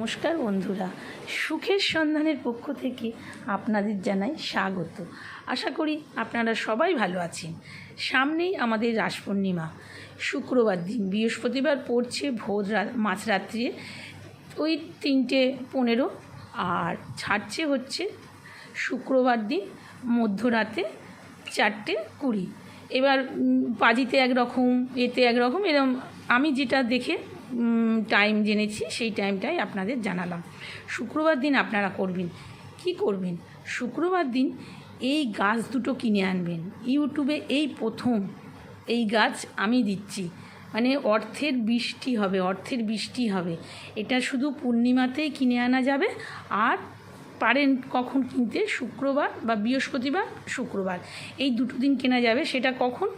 নমস্কার বন্ধুরা। সুখের সন্ধানের পক্ষ থেকে আপনাদের জানাই স্বাগত। আশা করি আপনারা সবাই ভালো আছেন। সামনেই আমাদের রাস পূর্ণিমা। শুক্রবার দিন, বৃহস্পতিবার পড়ছে ভোর মাঝরাত্রিরে ওই তিনটে পনেরো আর ছাড়ছে হচ্ছে শুক্রবার দিন মধ্যরাতে চারটে কুড়ি। এবার পাজিতে একরকম, এতে একরকম এরকম আমি যেটা দেখে টাইম জেনেছি, সেই টাইমটাই আপনাদের জানালাম। শুক্রবার দিন আপনারা করবেন। কি করবেন? শুক্রবার দিন এই গাছ দুটো কিনে আনবেন। ইউটিউবে এই প্রথম এই গাছ আমি দিচ্ছি। মানে অর্থের বৃষ্টি হবে, অর্থের বৃষ্টি হবে। এটা শুধু পূর্ণিমাতেই কিনে আনা যাবে আর পারেন কখন কিনতে? শুক্রবার বা বৃহস্পতিবার, শুক্রবার। এই দুটো দিন কেনা যাবে। সেটা কখন?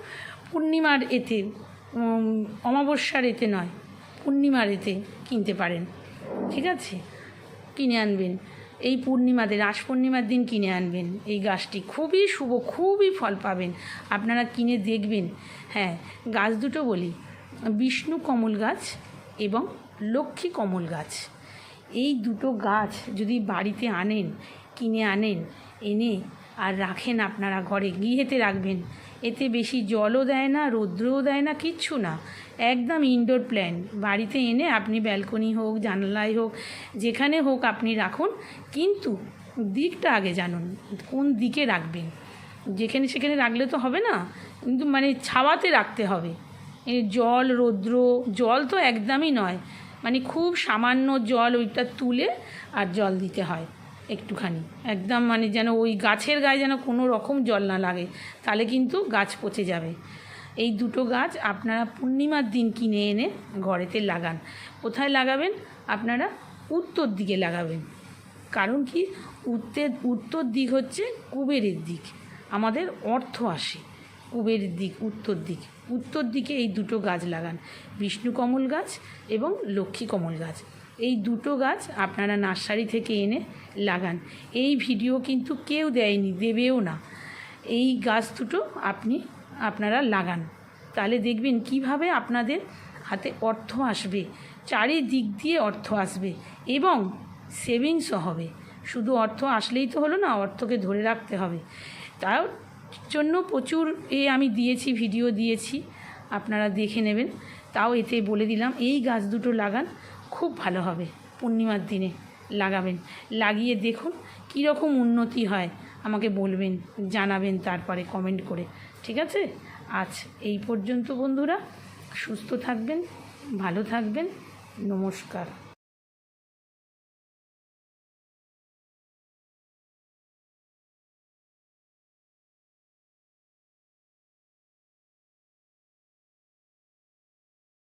পূর্ণিমার এতে অমাবস্যার এতে নয়। পূর্ণিমার এতে কিনতে পারেন। ঠিক আছে? কিনে আনবেন। এই পূর্ণিমাতে, রাস পূর্ণিমার দিন কিনে আনবেন। এই গাছটি খুবই শুভ, খুবই ফল পাবেন। আপনারা কিনে দেখবেন। হ্যাঁ গাছ দুটো বলি। বিষ্ণু কমল গাছ এবং লক্ষ্মী কমল গাছ। এই দুটো গাছ যদি বাড়িতে আনেন, কিনে আনেন, এনে আর রাখেন আপনারা ঘরে, গৃহেতে রাখবেন এতে বেশি জলও দেয় না, রৌদ্রও দেয় না, কিচ্ছু না। একদম ইনডোর প্ল্যান বাড়িতে এনে আপনি ব্যালকনি হোক, জানলায় হোক, যেখানে হোক আপনি রাখুন। কিন্তু দিকটা আগে জানুন, কোন দিকে রাখবেন? যেখানে সেখানে রাখলে তো হবে না, কিন্তু মানে ছাওয়াতে রাখতে হবে। জল, রৌদ্র, জল তো একদমই নয়। মানে খুব সামান্য জল ওইটা তুলে আর জল দিতে হয়। একটুখানি। একদম মানে যেন ওই গাছের গায়ে যেন কোনো রকম জল না লাগে, তাহলে কিন্তু গাছ পচে যাবে। এই দুটো গাছ আপনারা পূর্ণিমার দিন কিনে এনে ঘরেতে লাগান। কোথায় লাগাবেন? আপনারা উত্তর দিকে লাগাবেন। কারণ কি? উত্তর উত্তর দিক হচ্ছে কুবেরের দিক। আমাদের অর্থ আসে কুবেরের দিক, উত্তর দিক। উত্তর দিকে এই দুটো গাছ লাগান। বিষ্ণু কমল গাছ এবং লক্ষ্মী কমল গাছ। এই দুটো গাছ আপনারা নার্সারি থেকে এনে লাগান। এই ভিডিও কিন্তু কেউ দেয়নি, দেবেও না। এই গাছ দুটো আপনি, আপনারা লাগান। তাহলে দেখবেন কীভাবে আপনাদের হাতে অর্থ আসবে, চারিদিক দিয়ে অর্থ আসবে এবং সেভিংসও হবে। শুধু অর্থ আসলেই তো হলো না, অর্থকে ধরে রাখতে হবে। তার জন্য প্রচুর এ আমি দিয়েছি, ভিডিও দিয়েছি, আপনারা দেখে নেবেন। তাও এতে বলে দিলাম, এই গাছ দুটো লাগান খুব ভালো হবে। পূর্ণিমার দিনে লাগাবেন। লাগিয়ে দেখুন কীরকম উন্নতি হয়। আমাকে বলবেন, জানাবেন তারপরে কমেন্ট করে। ঠিক আছে? আজ এই পর্যন্ত বন্ধুরা, সুস্থ থাকবেন, ভালো থাকবেন। নমস্কার।